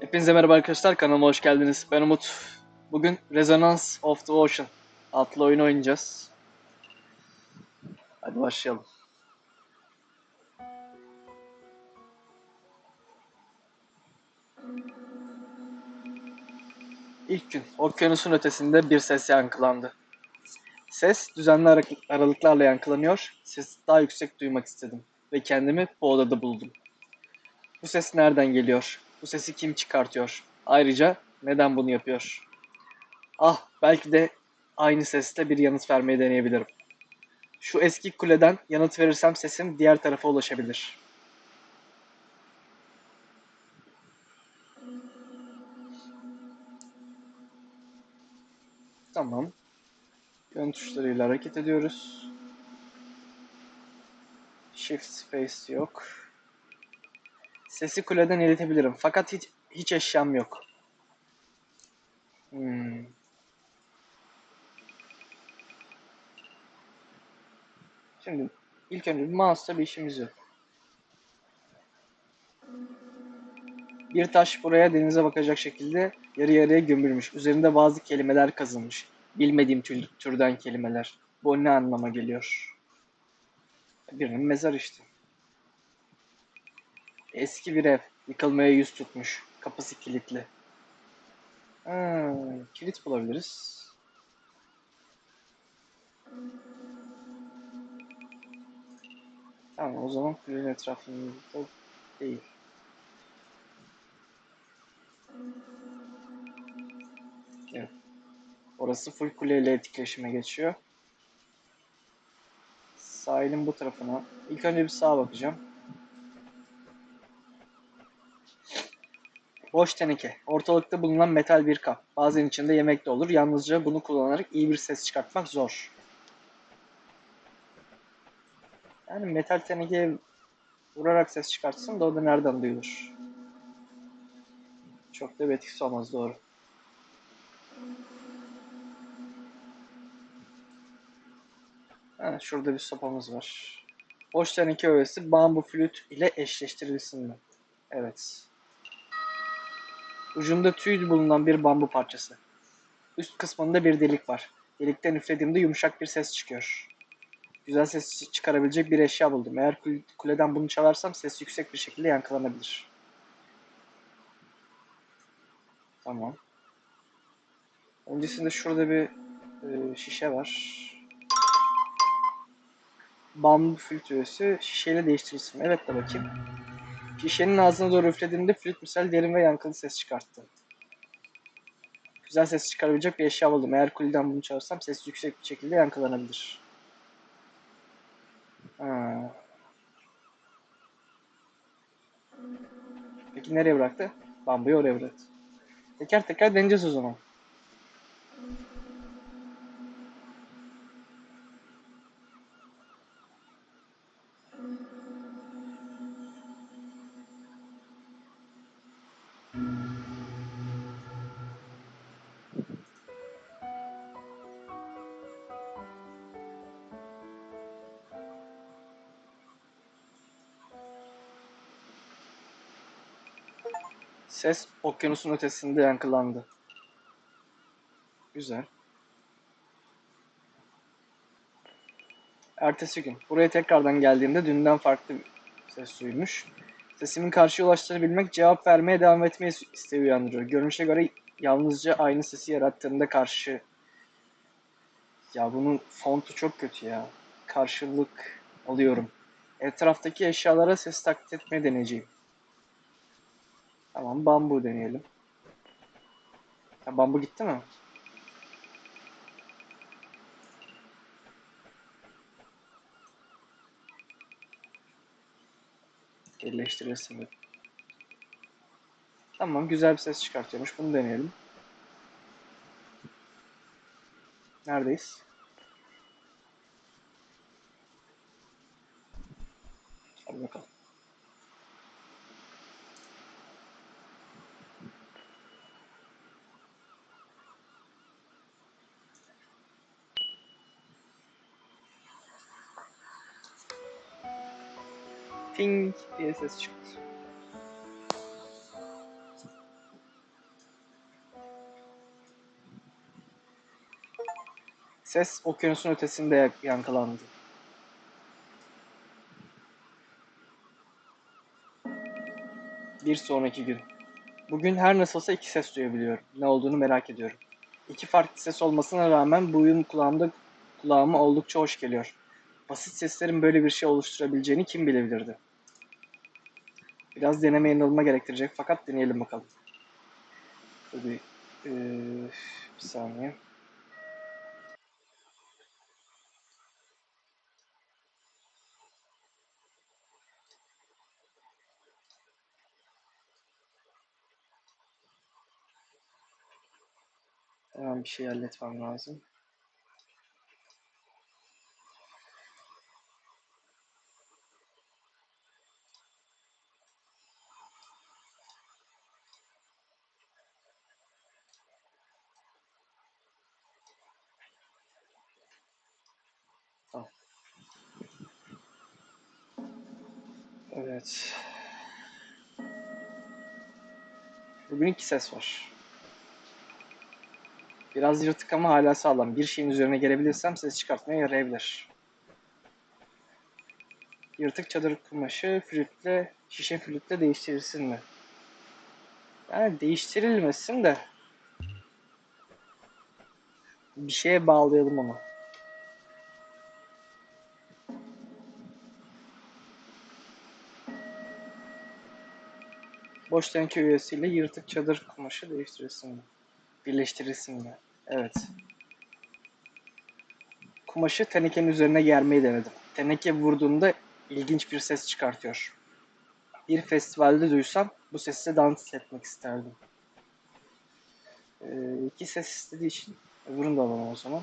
Hepinize merhaba arkadaşlar kanalıma hoş geldiniz. Ben Umut. Bugün Resonance of the Ocean adlı oyunu oynayacağız. Hadi başlayalım. İlk gün okyanusun ötesinde bir ses yankılandı. Ses düzenli ara- aralıklarla yankılanıyor. Sesi daha yüksek duymak istedim ve kendimi bu odada buldum. Bu ses nereden geliyor? Bu sesi kim çıkartıyor? Ayrıca neden bunu yapıyor? Ah, belki de aynı sesle bir yanıt vermeyi deneyebilirim. Şu eski kuleden yanıt verirsem sesim diğer tarafa ulaşabilir. Tamam. Yön tuşlarıyla hareket ediyoruz. Shift space yok. Sesi kuleden iletebilirim. Fakat hiç hiç eşyam yok. Hmm. Şimdi ilk önce mouse'da bir işimiz yok. Bir taş buraya denize bakacak şekilde yarı yarıya gömülmüş. Üzerinde bazı kelimeler kazılmış. Bilmediğim tür- türden kelimeler. Bu ne anlama geliyor? Birinin mezar işte. Eski bir ev. Yıkılmaya yüz tutmuş. Kapısı kilitli. Ha, kilit bulabiliriz. Tamam o zaman kulenin etrafında değil. Evet. Orası full kuleyle etkileşime geçiyor. Sahilin bu tarafına. İlk önce bir sağa bakacağım. Boş teneke. Ortalıkta bulunan metal bir kap. Bazen içinde yemek de olur. Yalnızca bunu kullanarak iyi bir ses çıkartmak zor. Yani metal tenekeye vurarak ses çıkartsın da o da nereden duyulur? Çok da bir etkisi olmaz doğru. Ha, şurada bir sopamız var. Boş teneke öğesi bambu flüt ile eşleştirilsin mi? Evet. Ucunda tüy bulunan bir bambu parçası. Üst kısmında bir delik var. Delikten üflediğimde yumuşak bir ses çıkıyor. Güzel ses çıkarabilecek bir eşya buldum. Eğer kul- kuleden bunu çalarsam ses yüksek bir şekilde yankılanabilir. Tamam. Öncesinde şurada bir e, şişe var. Bambu filtresi şişeyle değiştirilsin. Evet de bakayım. Şişenin ağzına doğru üflediğimde flüt misal derin ve yankılı ses çıkarttı. Güzel ses çıkarabilecek bir eşya buldum. Eğer kuleden bunu çağırsam ses yüksek bir şekilde yankılanabilir. Ha. Peki nereye bıraktı? Bambuyu oraya bıraktı. Teker teker deneyeceğiz o zaman. Ses okyanusun ötesinde yankılandı. Güzel. Ertesi gün. Buraya tekrardan geldiğimde dünden farklı bir ses duymuş. Sesimin karşıya ulaştığını bilmek cevap vermeye devam etmeyi isteği uyandırıyor. Görünüşe göre yalnızca aynı sesi yarattığında karşı... Ya bunun fontu çok kötü ya. Karşılık alıyorum. Etraftaki eşyalara ses taklit etmeye deneyeceğim. Tamam bambu deneyelim. Ha, bambu gitti mi? Birleştiresim yok. Tamam güzel bir ses çıkartıyormuş. Bunu deneyelim. Neredeyiz? Hadi bakalım. Ting diye ses çıktı. Ses okyanusun ötesinde ya- yankılandı. Bir sonraki gün. Bugün her nasılsa iki ses duyabiliyorum. Ne olduğunu merak ediyorum. İki farklı ses olmasına rağmen bu uyum kulağımda kulağıma oldukça hoş geliyor. Basit seslerin böyle bir şey oluşturabileceğini kim bilebilirdi? Biraz deneme yanılma gerektirecek fakat deneyelim bakalım. Bir, eee, bir saniye. Hemen bir şey halletmem lazım. Tamam. Evet. Bugün iki ses var. Biraz yırtık ama hala sağlam. Bir şeyin üzerine gelebilirsem ses çıkartmaya yarayabilir. Yırtık çadır kumaşı flütle, şişe flütle değiştirilsin mi? Yani değiştirilmesin de bir şeye bağlayalım onu. Boş teneke üyesiyle yırtık çadır kumaşı değiştirilsin mi? Birleştirilsin mi? Evet. Kumaşı tenekenin üzerine germeyi denedim. Teneke vurduğunda ilginç bir ses çıkartıyor. Bir festivalde duysam bu sesle dans etmek isterdim. Ee, iki ses istediği için öbürünü de alalım o zaman.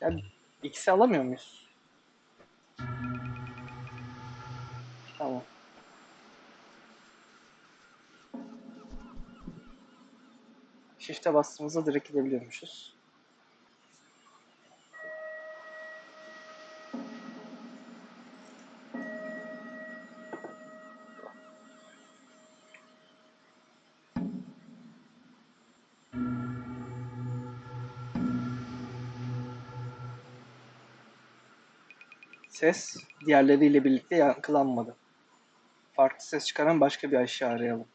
Ya ikisi alamıyor muyuz? Tamam. Shift'e bastığımızda direkt gidebiliyormuşuz. Ses diğerleriyle birlikte yankılanmadı. Farklı ses çıkaran başka bir aşağı arayalım.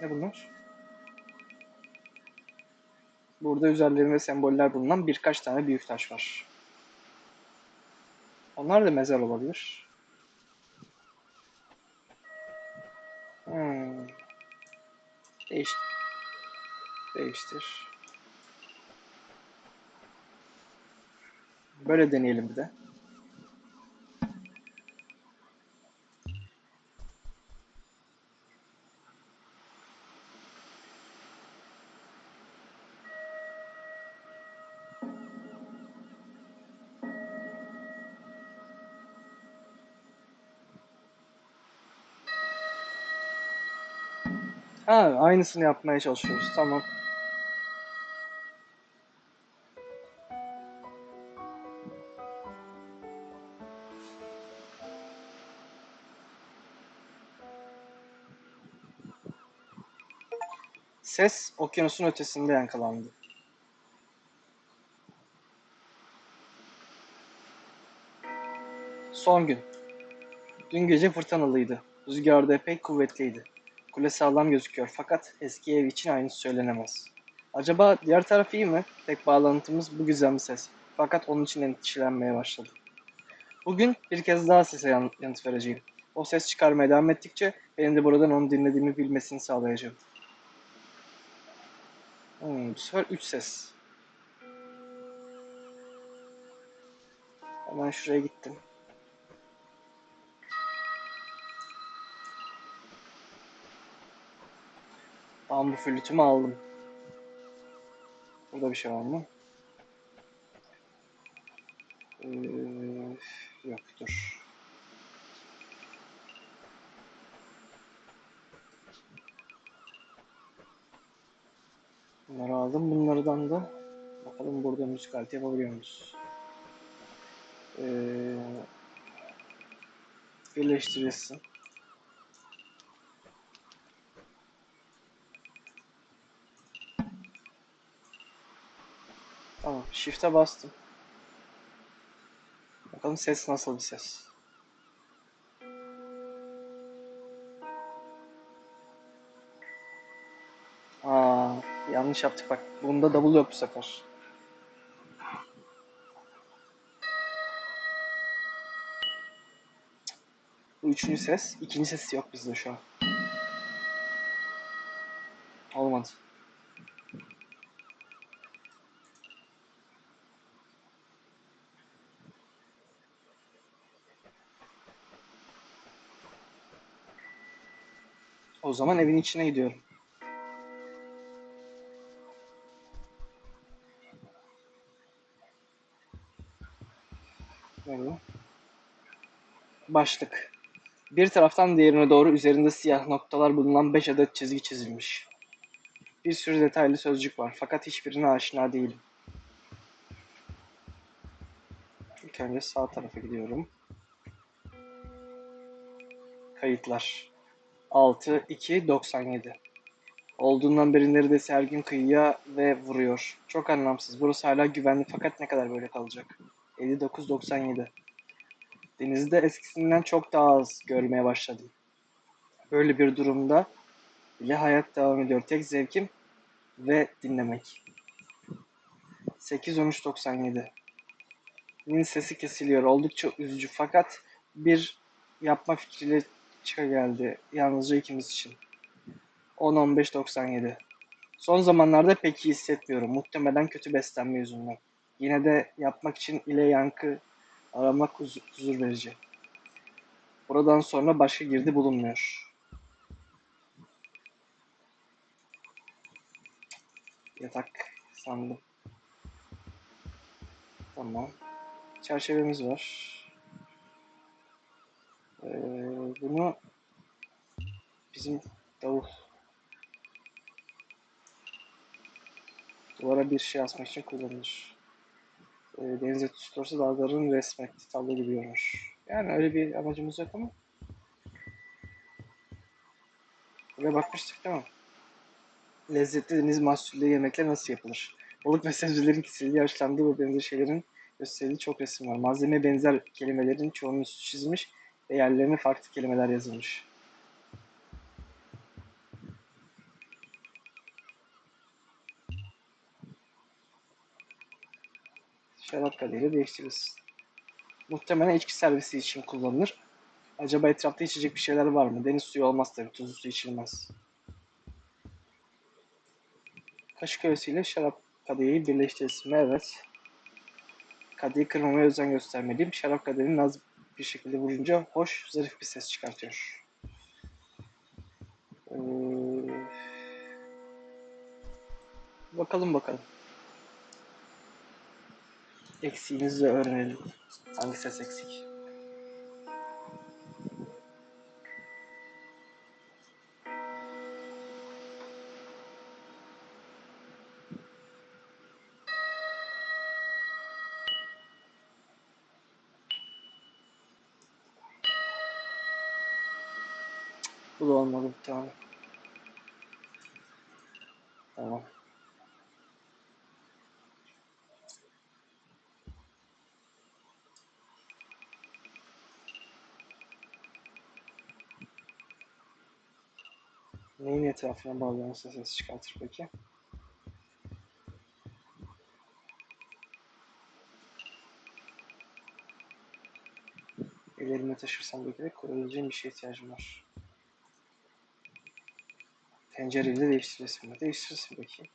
Ne bunlar? Burada üzerlerinde semboller bulunan birkaç tane büyük taş var. Onlar da mezar olabilir. Hmm. Değiş Değiştir. Böyle deneyelim bir de. Ha, aynısını yapmaya çalışıyoruz. Tamam. Ses okyanusun ötesinde yankılandı. Son gün. Dün gece fırtınalıydı. Rüzgar da epey kuvvetliydi. Kule sağlam gözüküyor fakat eski ev için aynısı söylenemez. Acaba diğer taraf iyi mi? Tek bağlantımız bu gizemli ses. Fakat onun için endişelenmeye başladım. Bugün bir kez daha sese yan- yanıt vereceğim. O ses çıkarmaya devam ettikçe benim de buradan onu dinlediğimi bilmesini sağlayacağım. Hmm, bu sefer 3 ses. Hemen şuraya gittim. Tamam bu flütümü aldım. Burada bir şey var mı? Ee, yok dur. Kapandı. Bakalım burada müzik aleti yapabiliyor muyuz? Ee, birleştirilsin. Tamam. Shift'e bastım. Bakalım ses nasıl bir ses. Yanlış yaptık bak. Bunda double yok bu sefer. Bu üçüncü ses. İkinci ses yok bizde şu an. Olmadı. O zaman evin içine gidiyorum. Başlık. Bir taraftan diğerine doğru üzerinde siyah noktalar bulunan 5 adet çizgi çizilmiş. Bir sürü detaylı sözcük var fakat hiçbirine aşina değilim. İlk önce sağ tarafa gidiyorum. Kayıtlar. 6, 2, 97. Olduğundan beri neredeyse her gün kıyıya ve vuruyor. Çok anlamsız. Burası hala güvenli fakat ne kadar böyle kalacak? 59, 97. Denizde eskisinden çok daha az görmeye başladım. Böyle bir durumda bile hayat devam ediyor. Tek zevkim ve dinlemek. 8, 13, 97. Nin sesi kesiliyor. Oldukça üzücü fakat bir yapma fikriyle çıka geldi. Yalnızca ikimiz için. 10-15-97. Son zamanlarda pek iyi hissetmiyorum. Muhtemelen kötü beslenme yüzünden. Yine de yapmak için ile yankı aramak huzur, huzur verici. Buradan sonra başka girdi bulunmuyor. Yatak sandım. Tamam. Çerçevemiz var. Ee, bunu bizim davul duvara bir şey asmak için kullanılır. Ee, denize tutulursa dalgaların resmetli tablo gibi görünür. Yani öyle bir amacımız yok ama buraya bakmıştık değil mi? Lezzetli deniz mahsulleri yemekler nasıl yapılır? Balık ve sebzelerin kesildiği, haşlandığı ve benzeri şeylerin gösterildiği çok resim var. Malzemeye benzer kelimelerin çoğunun üstü çizilmiş ve yerlerine farklı kelimeler yazılmış. Şarap kadehiyle değiştiririz. Muhtemelen içki servisi için kullanılır. Acaba etrafta içecek bir şeyler var mı? Deniz suyu olmaz tabii. Tuzlu su içilmez. Kaşık öğesiyle şarap kadehi birleştirilsin. Evet. Kadehi kırmamaya özen göstermeliyim. Şarap kadehini az bir şekilde vurunca hoş, zarif bir ses çıkartıyor. Ee, bakalım bakalım. Eksiğimizi de öğrenelim. Hangi ses eksik? Bu da olmadı bir tane. Tamam. Neyin etrafına bağlanırsa ses çıkartır peki? Ellerime taşırsam dökerek koyabileceğim bir şeye ihtiyacım var. Tencereyle değiştiresim mi? Değiştiresim peki.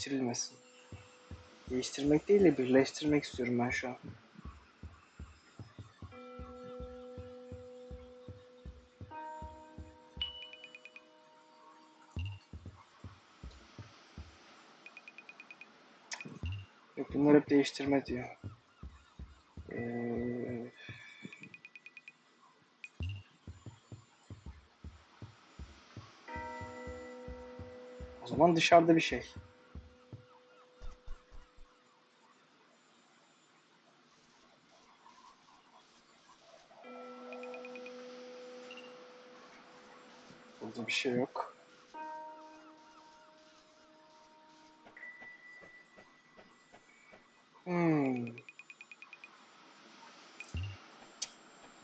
değiştirilmesin. Değiştirmek değil de birleştirmek istiyorum ben şu an. Yok bunlar hep değiştirme diyor. Ee, o zaman dışarıda bir şey.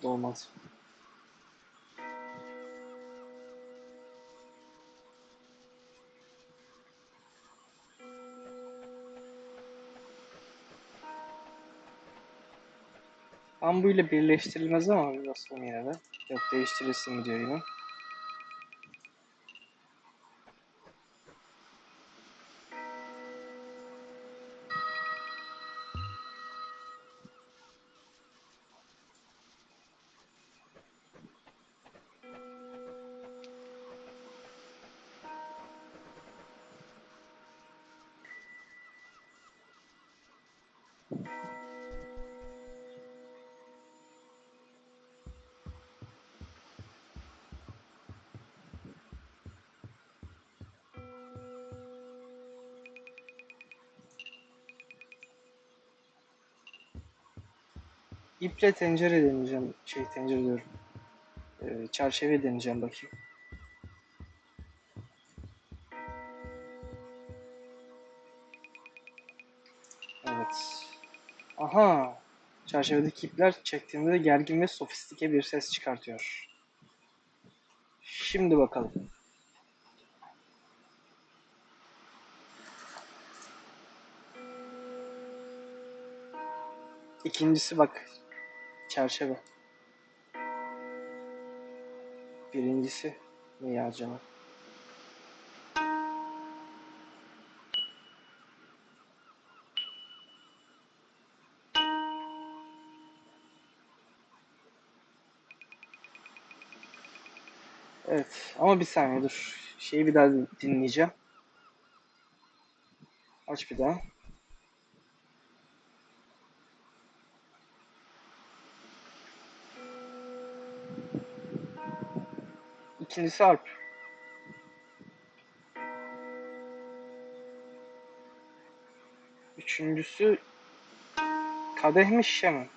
Da olmaz. Ben bu ile birleştirilmez ama bir basalım yine de. Yok değiştirilsin diyor yine. İple tencere deneyeceğim. Şey tencere diyorum. Ee, çerçeve deneyeceğim bakayım. Evet. Aha. Çerçevedeki ipler çektiğimde gergin ve sofistike bir ses çıkartıyor. Şimdi bakalım. İkincisi bak. Çerçeve. Birincisi ne ya acaba? Evet ama bir saniye dur. Şeyi bir daha dinleyeceğim. Aç bir daha. İkincisi arp. Üçüncüsü kadeh mi şişe mi?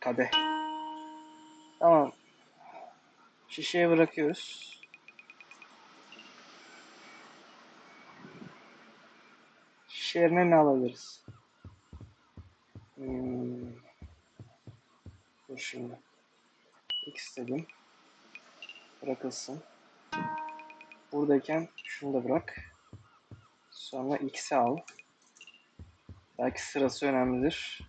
Kadeh. Tamam. Şişeye bırakıyoruz. Şişe yerine ne alabiliriz? Hmm. Dur şimdi. X dedim. Bırakılsın. Buradayken şunu da bırak. Sonra X'i al. Belki sırası önemlidir.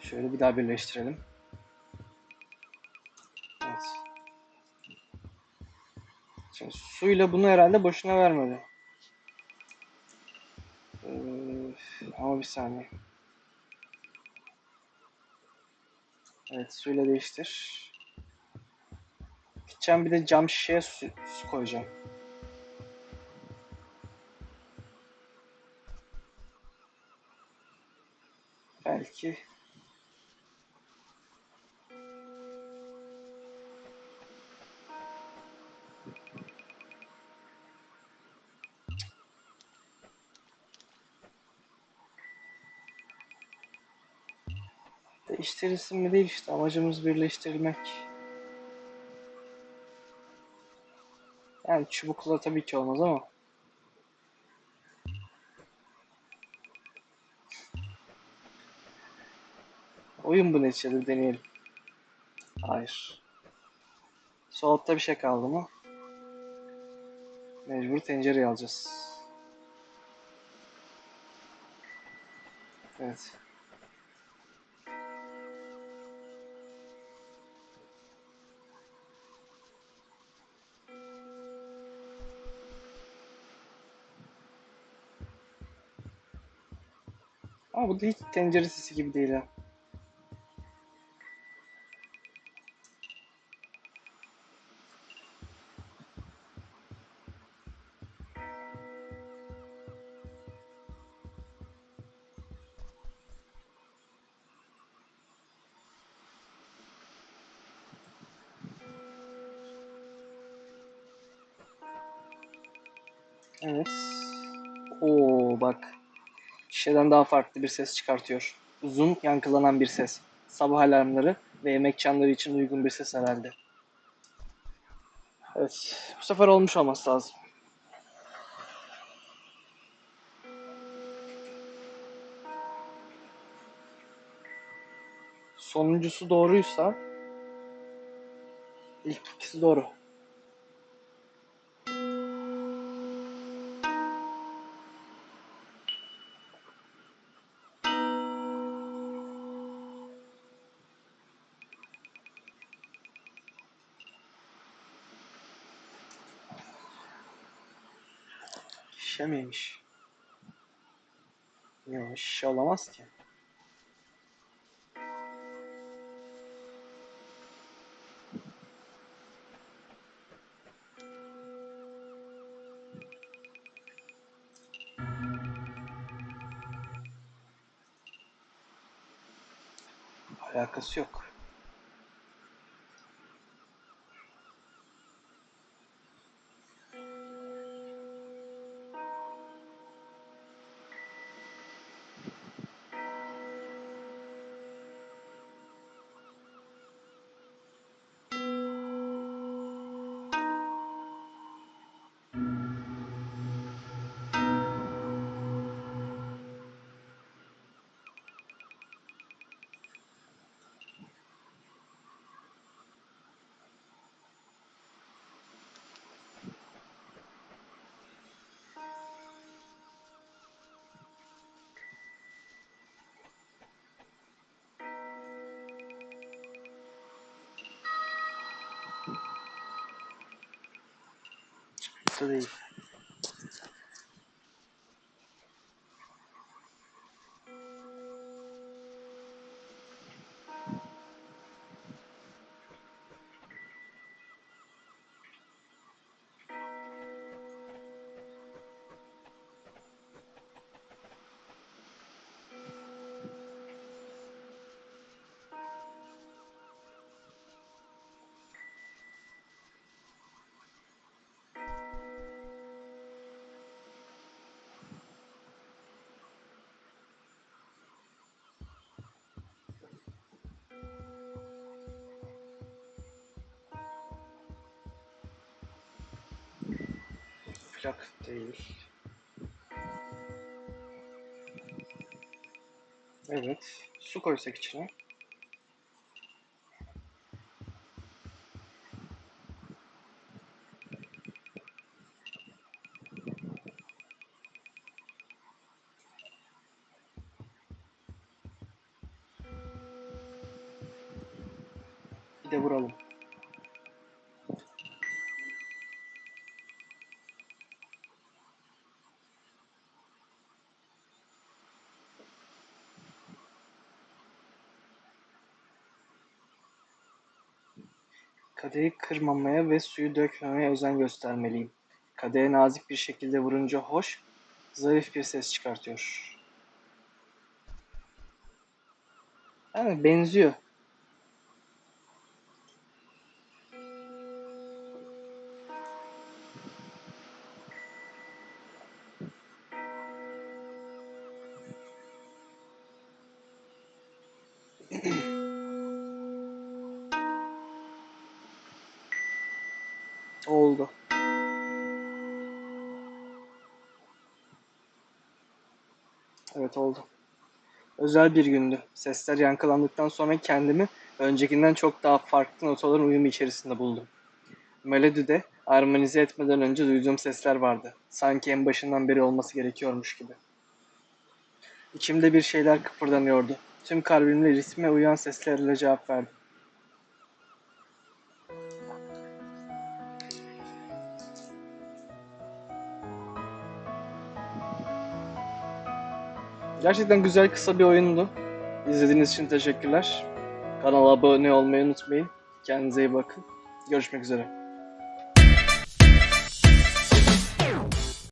Şöyle bir daha birleştirelim. Evet. Şimdi suyla bunu herhalde boşuna vermedi. Ee, ama bir saniye. Evet suyla değiştir. Gideceğim bir de cam şişeye su, su koyacağım. Belki değiştirilsin mi değil işte amacımız birleştirmek. Yani çubukla tabii ki olmaz ama. Oyun bu neticede deneyelim. Hayır. Soğukta bir şey kaldı mı? Mecbur tencereyi alacağız. Evet. Ama bu da hiç tencere sesi gibi değil ha. Evet. Oo bak. Şişeden daha farklı bir ses çıkartıyor. Uzun, yankılanan bir ses. Sabah alarmları ve yemek çanları için uygun bir ses herhalde. Evet. Bu sefer olmuş olması lazım. Sonuncusu doğruysa ilk ikisi doğru. Yok şişe olamaz ki. Alakası yok. Bu değil. Plak değil. Evet. Su koysak içine. Kadehi kırmamaya ve suyu dökmemeye özen göstermeliyim. Kadehe nazik bir şekilde vurunca hoş, zarif bir ses çıkartıyor. Evet, benziyor. Evet oldu. Özel bir gündü. Sesler yankılandıktan sonra kendimi öncekinden çok daha farklı notaların uyumu içerisinde buldum. Melodide armonize etmeden önce duyduğum sesler vardı. Sanki en başından beri olması gerekiyormuş gibi. İçimde bir şeyler kıpırdanıyordu. Tüm kalbimle ritme uyan seslerle cevap verdim. Gerçekten güzel kısa bir oyundu. İzlediğiniz için teşekkürler. Kanala abone olmayı unutmayın. Kendinize iyi bakın. Görüşmek üzere.